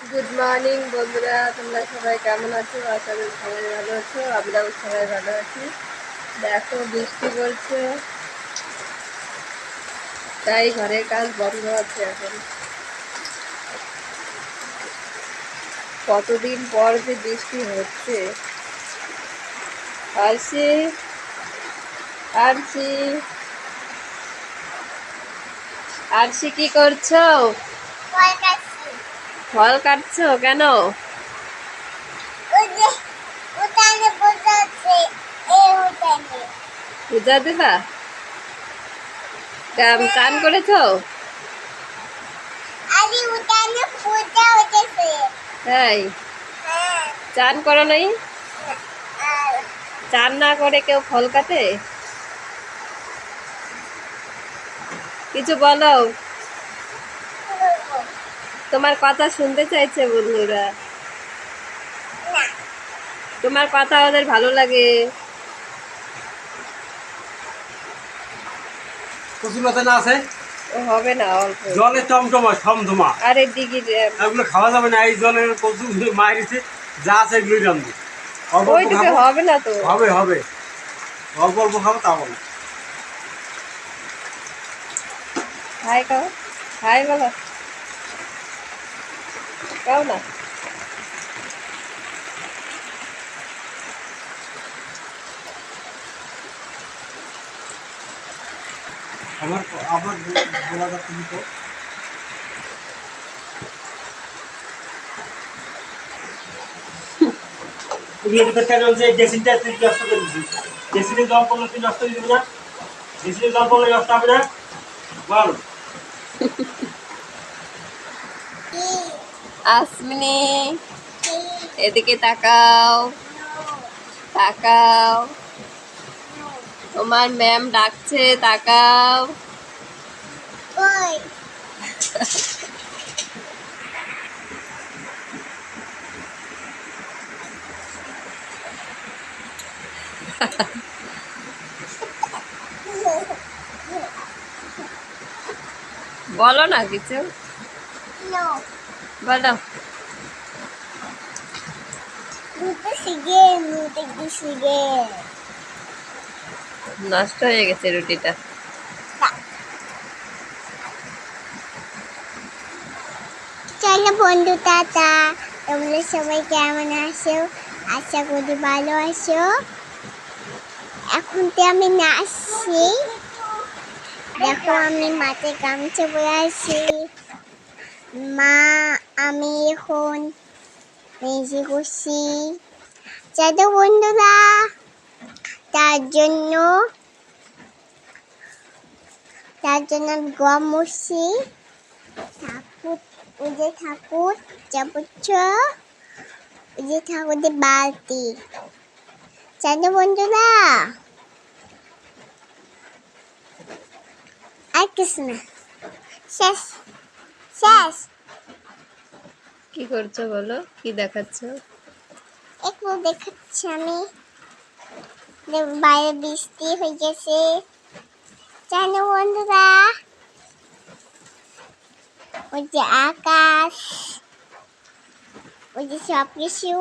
Good morning বন্ধুরা। তোমরা সবাই কেমন আছো? আশা করি সবাই ভালো আছো। আমরাও সবাই ভালো আছি। দেখো, বৃষ্টি পড়ছে। তাই ঘরের কাজ বন্ধ আছে এখন। কতদিন পর যে বৃষ্টি হচ্ছে। আরছি আরছি আরছি কি করছ? ফল কাটছো কেন? পূজা দিবা? কাম চান করেছ? তাই? চান করো নাই? চান না করে কেউ ফল কাটে? কিছু বলো। তোমার কথা শুনতে চাইছে বন্ধুরা। তোমার কথা ওদের ভালো লাগে। কচুর পাতা না আছে? হবে না অল্প। জলে টমটমা থমথমা আর এগুলো খাওয়া যাবে না এই জলের কচু মারিছে যা আছে এগুলোই রান্ধি ওইটুকু হবে না তো। হবে হবে। অল্প অল্প খাব তা বলো হাই খাও হাই বলো। খাও না আমার আমার বলাটা তুমি তো। তুমি এটা কেন যে ড্রেসিংটা তুই নষ্ট করে দিছিস ড্রেসিংয়ে জল পড়লে তুই নষ্ট করে দিবি না? ড্রেসিংয়ে জল পড়লে নষ্ট হবে না? বল। আসমিনি এদিকে তাকাও তাকাও। তোমার ম্যাম ডাকছে তাকাও। বলো না কিছু। বলো নষ্ট হয়ে গেছে রুটিটা। চলো বন্ধু টাটা তোমরা সবাই কেমন আছো? আশা করি ভালো আছো। এখন তো আমি নাচছি দেখো আমি মাঠে গামছা পরে আছি। মা আমি এখন মেজি করছি চলো বন্ধুরা, তার জন্য তার জন্য গম মুছছি ঠাকুর ওই ঠাকুর বুঝছ ওই যে ঠাকুরের বালতি। জানো বন্ধুরা, আর কিছু না। শেষ শেষ। কি করছ বলো? কি দেখাচ্ছ? একটু দেখাচ্ছি আমি। বাইরে বৃষ্টি হয়ে গেছে জানো বন্ধুরা, ওই যে আকাশ, ওই যে সব কিছু